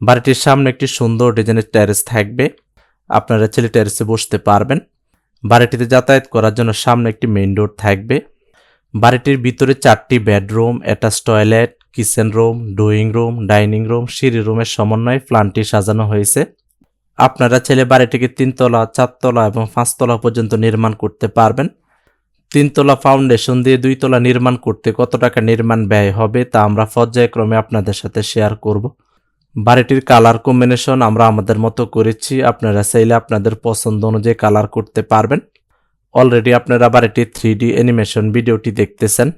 বাড়িটির সামনে একটি সুন্দর ডিজাইনের ট্যারেস থাকবে। আপনারা ছেলে ট্যারেসে বসতে পারবেন। বাড়িটিতে যাতায়াত করার জন্য সামনে একটি মেইন রোড থাকবে। বাড়িটির ভিতরে চারটি bedroom attach toilet kitchen room drawing room dining room সিঁড়ি রুমের সমন্বয়ে প্ল্যানটি সাজানো হয়েছে। আপনারা ছেলে বাড়িটিকে তিনতলা, চারতলা এবং পাঁচতলা পর্যন্ত নির্মাণ করতে পারবেন। তিনতলা ফাউন্ডেশন দিয়ে দুইতলা নির্মাণ করতে কত টাকা নির্মাণ ব্যয় হবে তা আমরা পর্যায়ক্রমে আপনাদের সাথে শেয়ার করব। বাড়িটির কালার কম্বিনেশন আমরা আমাদের মতো করেছি। আপনারা চাইলে আপনাদের পছন্দ অনুযায়ী কালার করতে পারবেন। অলরেডি আপনারা বাড়িটির থ্রি ডি অ্যানিমেশন ভিডিওটি দেখতেছেন।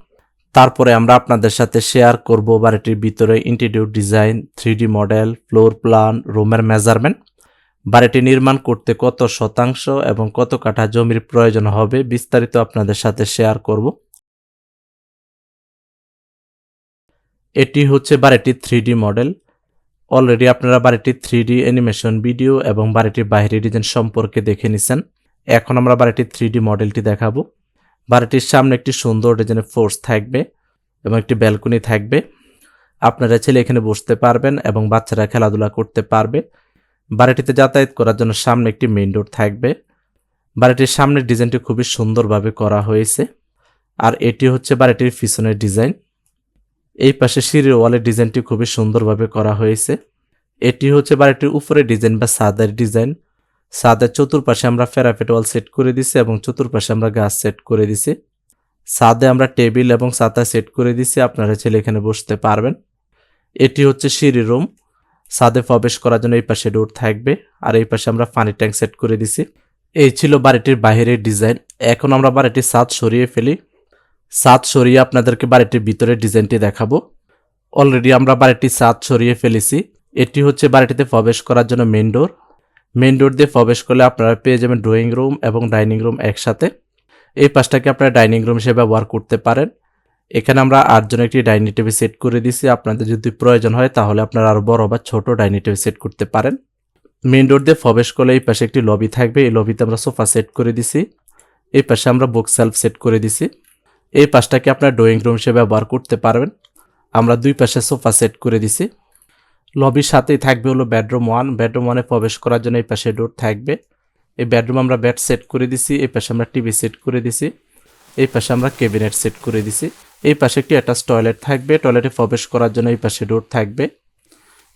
তারপরে আমরা আপনাদের সাথে শেয়ার করব বাড়িটির ভিতরে interior design three model floor plan রুমের মেজারমেন্ট বাড়িটি নির্মাণ করতে কত শতাংশ এবং কত কাঠা জমির প্রয়োজন হবে বিস্তারিত আপনাদের সাথে শেয়ার করব। এটি হচ্ছে বাড়িটির থ্রি মডেল অলরেডি আপনারা বাড়িটির থ্রি ডি অ্যানিমেশন ভিডিও এবং বাড়িটির বাইরে ডিজাইন সম্পর্কে দেখে নিছেন। এখন আমরা বাড়িটির থ্রি ডি মডেলটি দেখাবো। বাড়িটির সামনে একটি সুন্দর ডিজাইনের ফোর্স থাকবে এবং একটি ব্যালকনি থাকবে। আপনারা ছেলে এখানে বসতে পারবেন এবং বাচ্চারা খেলাধুলা করতে পারবে। বাড়িটিতে যাতায়াত করার জন্য সামনে একটি মেইন ডোর থাকবে। বাড়িটির সামনের ডিজাইনটি খুবই সুন্দরভাবে করা হয়েছে। আর এটি হচ্ছে বাড়িটির পিছনের ডিজাইন এই পাশে সিঁড়ির ওয়ালের ডিজাইনটি খুবই সুন্দরভাবে করা হয়েছে। এটি হচ্ছে বাড়িটির উপরে ডিজাইন বা সাদের ডিজাইন। সাদের চতুর্পাশে আমরা ফেরাফেট ওয়াল সেট করে দিছি এবং চতুর্পাশে আমরা গাছ সেট করে দিছি। সাদে আমরা টেবিল এবং ছাতা সেট করে দিছি, আপনারা ছেলে এখানে বসতে পারবেন। এটি হচ্ছে সিঁড়ি রুম। সাদে প্রবেশ করার জন্য এই পাশে ডোর থাকবে আর এই পাশে আমরা পানি ট্যাঙ্ক সেট করে দিছি। এই ছিল বাড়িটির বাইরের ডিজাইন। এখন আমরা বাড়িটির ছাদ সরিয়ে ফেলি। ছাদ সরিয়ে আপনাদেরকে বাড়িটির ভিতরের ডিজাইনটি দেখাবো। অলরেডি আমরা বাড়িটির ছাদ সরিয়ে ফেলেছি। এটি হচ্ছে বাড়িটিতে প্রবেশ করার জন্য মেন ডোর মেন ডোর দিয়ে প্রবেশ করলে আপনারা পেয়ে যাবেন ড্রয়িং রুম এবং ডাইনিং রুম একসাথে। এই পাশটাকে আপনারা ডাইনিং রুম হিসেবে ব্যবহার করতে পারেন। এখানে আমরা আটজন একটি ডাইনিং টেবিল সেট করে দিছি আপনাদের যদি প্রয়োজন হয় তাহলে আপনারা আরও বড় বা ছোট ডাইনিং টেবিল সেট করতে পারেন। মেন ডোর দিয়ে প্রবেশ করলে এই পাশে একটি লবি থাকবে। এই লবিতে আমরা সোফা সেট করে দিছি এই পাশে আমরা বুক সেলফ সেট করে দিছি এই পাশটাকে আপনার ড্রয়িং রুম হিসেবে ব্যবহার করতে পারবেন। আমরা দুই পাশে সোফা সেট করে দিছি। লবির সাথেই থাকবে হলো বেডরুম ওয়ান। বেডরুম ওয়ানে প্রবেশ করার জন্য এই পাশে ডোর থাকবে। এই বেডরুম আমরা বেড সেট করে দিছি, এই পাশে আমরা টিভি সেট করে দিছি, এই পাশে আমরা ক্যাবিনেট সেট করে দিছি। এই পাশে একটি অ্যাটাচ টয়লেট থাকবে। টয়লেটে প্রবেশ করার জন্য এই পাশে ডোর থাকবে।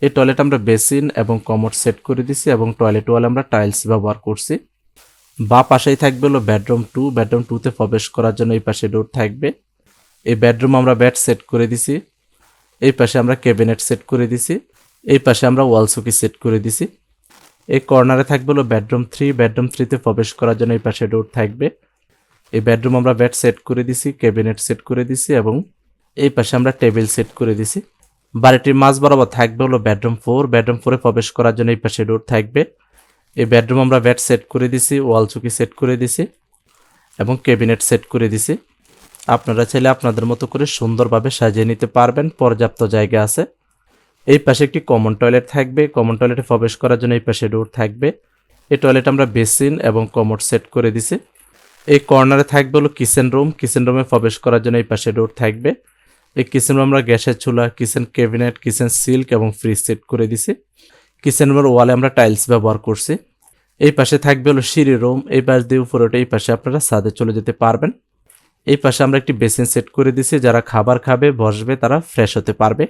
এই টয়লেট আমরা বেসিন এবং কমোড সেট করে দিছি এবং টয়লেট ওয়ালে আমরা টাইলস ব্যবহার করছি। বা পাশেই থাকবে হলো বেডরুম টু। বেডরুম টুতে প্রবেশ করার জন্য এই পাশে ডোর থাকবে। এই বেডরুম আমরা বেড সেট করে দিছি। এই পাশে আমরা ক্যাবিনেট সেট করে দিছি। এই পাশে আমরা ওয়াল সুকি সেট করে দিছি। এই কর্নারে থাকবে হলো বেডরুম থ্রি বেডরুম থ্রিতে প্রবেশ করার জন্য এই পাশে ডোর থাকবে। এই বেডরুম আমরা বেড সেট করে দিছি ক্যাবিনেট সেট করে দিছি এবং এই পাশে আমরা টেবিল সেট করে দিছি। বাড়িটির মাঝ বরাবর থাকবে হলো বেডরুম ফোর বেডরুম ফোরে প্রবেশ করার জন্য এই পাশে ডোর থাকবে। এই বেডরুম আমরা বেড সেট করে দিছি ওয়াল চুকি সেট করে দিছি এবং ক্যাবিনেট সেট করে দিছি। আপনারা চাইলে আপনাদের মতো করে সুন্দরভাবে সাজিয়ে নিতে পারবেন, পর্যাপ্ত জায়গা আছে। এই পাশে একটি কমন টয়লেট থাকবে কমন টয়লেটে প্রবেশ করার জন্য এই পাশে ডোর থাকবে। এই টয়লেট আমরা বেসিন এবং কমোড সেট করে দিছি। এই কর্নারে থাকবে হলো কিচেন রুম কিচেন রুমে প্রবেশ করার জন্য এই পাশে ডোর থাকবে। এই কিচেন রুম আমরা গ্যাসের চুলা কিচেন ক্যাবিনেট কিচেন সিল্ক এবং ফ্রিজ সেট করে দিছি। কিচেন রুমের ওয়ালে আমরা টাইলস ব্যবহার করছি। এই পাশে থাকবে হলো সিঁড়ি রুম, এই পাশ দিয়ে উপরে ওঠে, এই পাশে আপনারা ছাদে চলে যেতে পারবেন। এই পাশে আমরা একটি বেসিন সেট করে দিছি যারা খাবার খাবে, বসবে, তারা ফ্রেশ হতে পারবে।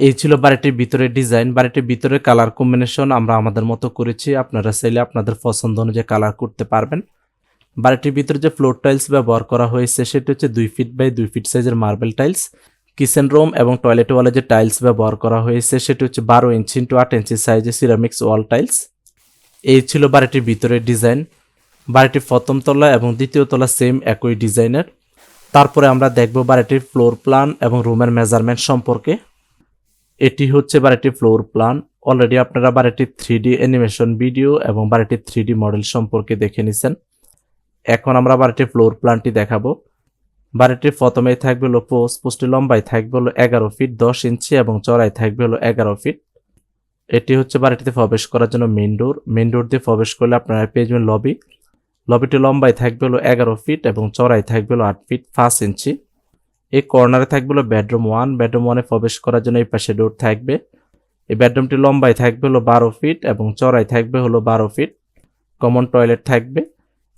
এই ছিল বাড়িটির ভিতরের ডিজাইন, বাড়িটির ভিতরে কালার কম্বিনেশন আমরা আমাদের মতো করেছি, আপনারা চাইলে আপনাদের পছন্দ অনুযায়ী কালার করতে পারবেন। বাড়িটির ভিতরে যে ফ্লোর টাইলস ব্যবহার করা হয়েছে, সেটি হচ্ছে দুই ফিট বাই দুই ফিট সাইজের মার্বেল টাইলস। কিচেন রুম এবং টয়লেট ওয়ালে যে টাইলস ব্যবহার করা হয়েছে, সেটি হচ্ছে বারো ইঞ্চি ইন্টু আট ইঞ্চি সাইজের সিরামিক্স ওয়াল টাইলস এই ছিল বাড়িটির ভিতরের ডিজাইন বাড়িটির প্রথম তলা এবং দ্বিতীয় তলা সেম একই ডিজাইনের তারপরে আমরা দেখব বাড়িটির ফ্লোর প্ল্যান এবং রুমের মেজারমেন্ট সম্পর্কে। এটি হচ্ছে বাড়িটির ফ্লোর প্ল্যান অলরেডি আপনারা বাড়িটির থ্রি ডি অ্যানিমেশন ভিডিও এবং বাড়িটির থ্রি ডি মডেল সম্পর্কে দেখে নিছেন। এখন আমরা বাড়িটির ফ্লোর প্ল্যানটি দেখাবো। বাড়িটির প্রথমেই থাকবে হলো পোস্ট পোস্টের লম্বাই থাকবে হলো এগারো ফিট দশ ইঞ্চি এবং চড়াই থাকবে হলো এগারো ফিট। এটি হচ্ছে বাড়িটিতে প্রবেশ করার জন্য মেন ডোর মেন ডোর দিয়ে প্রবেশ করলে আপনারা পেয়ে যাবেন লবি লবিটি লম্বাই থাকবে হলো এগারো ফিট এবং চড়াই থাকবে হলো আট ফিট পাঁচ ইঞ্চি। এই কর্নারে থাকবে হলো বেডরুম ওয়ান বেডরুম ওয়ানে প্রবেশ করার জন্য এই পাশে ডোর থাকবে। এই বেডরুমটি লম্বাই থাকবে হলো বারো ফিট এবং চড়াই থাকবে হলো বারো ফিট। কমন টয়লেট থাকবে।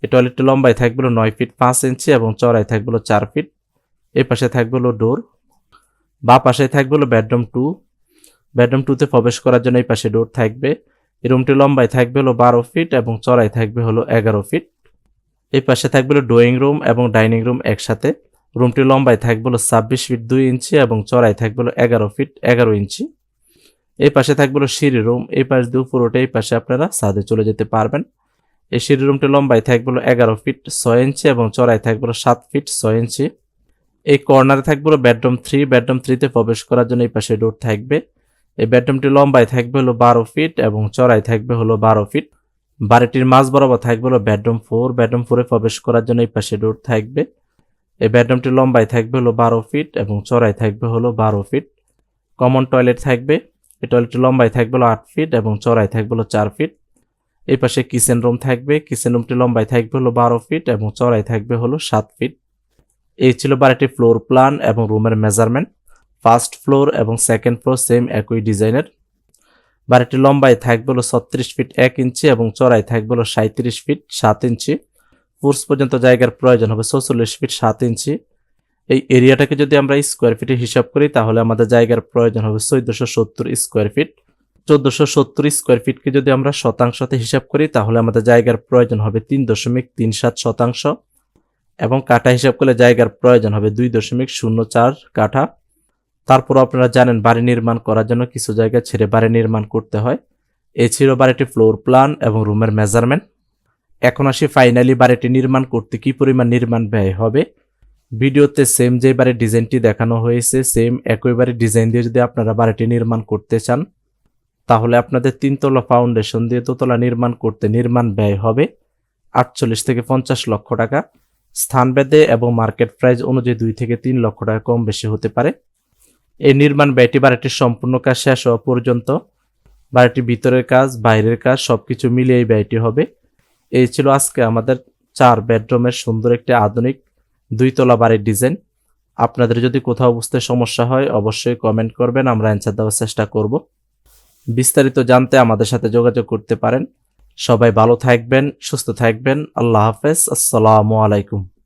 এই টয়লেটটি লম্বাই থাকবে নয় ফিট পাঁচ ইঞ্চি এবং চড়াই থাকবে চার ফিট এই পাশে থাকবে ডোর বা পাশে থাকবে বেডরুম টু বেডরুম টুতে প্রবেশ করার জন্য এই পাশে ডোর থাকবে এই রুমটি লম্বাই থাকবে হলো বারো ফিট এবং চড়াই থাকবে হলো এগারো ফিট এই পাশে থাকবে ড্রয়িং রুম এবং ডাইনিং রুম একসাথে রুমটি লম্বাই থাকবে হলো ছাব্বিশ ফিট দুই ইঞ্চি এবং চড়াই থাকবে হলো এগারো ফিট এগারো ইঞ্চি এই পাশে থাকবে হলো সিঁড়ি রুম এই পাশ দিয়ে পুরোটা এই পাশে আপনারা ছাদে চলে যেতে পারবেন এই সিঁড়ি রুমটি লম্বাই থাকবে এগারো ফিট ছয় ইঞ্চি এবং চড়াই থাকবে সাত ফিট ছয় ইঞ্চি এই কর্নারে থাকবে বেডরুম থ্রি বেডরুম থ্রিতে প্রবেশ করার জন্য এই পাশে ডোর থাকবে এই বেডরুমটি লম্বাই থাকবে হলো বারো ফিট এবং চড়াই থাকবে হলো বারো ফিট বাড়িটির মাঝ বরাবর থাকবে হলো বেডরুম ফোর বেডরুম ফোরে প্রবেশ করার জন্য এই পাশে ডোর থাকবে এই বেডরুমটি লম্বাই থাকবে হলো বারো ফিট এবং চড়াই থাকবে হলো বারো ফিট কমন টয়লেট থাকবে এই টয়লেটটি লম্বাই থাকবে হলো আট ফিট এবং চড়াই থাকবে হলো চার ফিট এই পাশে কিচেন রুম থাকবে কিচেন রুমটি লম্বাই থাকবে হলো বারো ফিট এবং চড়াই থাকবে হলো সাত ফিট এই ছিল বাড়িটির ফ্লোর প্ল্যান এবং রুমের মেজারমেন্ট ফার্স্ট ফ্লোর এবং সেকেন্ড ফ্লোর সেম একই ডিজাইনের বাড়িটির লম্বাই থাকবে হলো ছত্রিশ ফিট এক ইঞ্চি এবং চড়াই থাকবে হলো সাঁত্রিশ ফিট সাত ইঞ্চি ফুর্স পর্যন্ত জায়গার প্রয়োজন হবে চৌচল্লিশ ফিট সাত ইঞ্চি এই এরিয়াটাকে যদি আমরা স্কোয়ার ফিটে হিসাব করি, তাহলে আমাদের জায়গার প্রয়োজন হবে চোদ্দশো সত্তর স্কোয়ার ফিট চোদ্দশো সত্তর স্কোয়ার ফিটকে যদি আমরা শতাংশতে হিসাব করি, তাহলে আমাদের জায়গার প্রয়োজন হবে তিন দশমিক তিন সাত শতাংশ এবং কাঠা হিসাব করলে জায়গার প্রয়োজন হবে দুই দশমিক শূন্য চার কাঠা। তারপর আপনারা জানেন বাড়ি নির্মাণ করার জন্য কিছু জায়গা ছেড়ে বাড়ি নির্মাণ করতে হয়। এ ছিল বাড়িটি ফ্লোর প্ল্যান এবং রুমের মেজারমেন্ট এখন আসি ফাইনালি বাড়িটি নির্মাণ করতে কি পরিমাণ নির্মাণ ব্যয় হবে। ভিডিওতে সেম যে বাড়ির ডিজাইনটি দেখানো হয়েছে সেম একই বাড়ির ডিজাইন দিয়ে যদি আপনারা বাড়িটি নির্মাণ করতে চান তাহলে আপনাদের তিনতলা ফাউন্ডেশন দিয়ে দোতলা নির্মাণ করতে নির্মাণ ব্যয় হবে আটচল্লিশ থেকে পঞ্চাশ লক্ষ টাকা। স্থানভেদে এবং মার্কেট প্রাইস অনুযায়ী দুই থেকে তিন লক্ষ টাকা কম বেশি হতে পারে। এই নির্মাণ ব্যয়টি বাড়িটির সম্পূর্ণ কাজ শেষ হওয়া পর্যন্ত, বাড়িটির ভিতরের কাজ, বাইরের কাজ সবকিছু মিলিয়ে এই ব্যয়টি হবে। এই ছিল আজকে আমাদের চার বেডরুমের সুন্দর একটি আধুনিক দুইতলা বাড়ির ডিজাইন আপনাদের যদি কোথাও বুঝতে সমস্যা হয়, অবশ্যই কমেন্ট করবেন, আমরা অ্যান্সার দেওয়ার চেষ্টা করব। বিস্তারিত জানতে আমাদের সাথে যোগাযোগ করতে পারেন। সবাই ভালো থাকবেন, সুস্থ থাকবেন। আল্লাহ হাফেজ। আসসালামু আলাইকুম।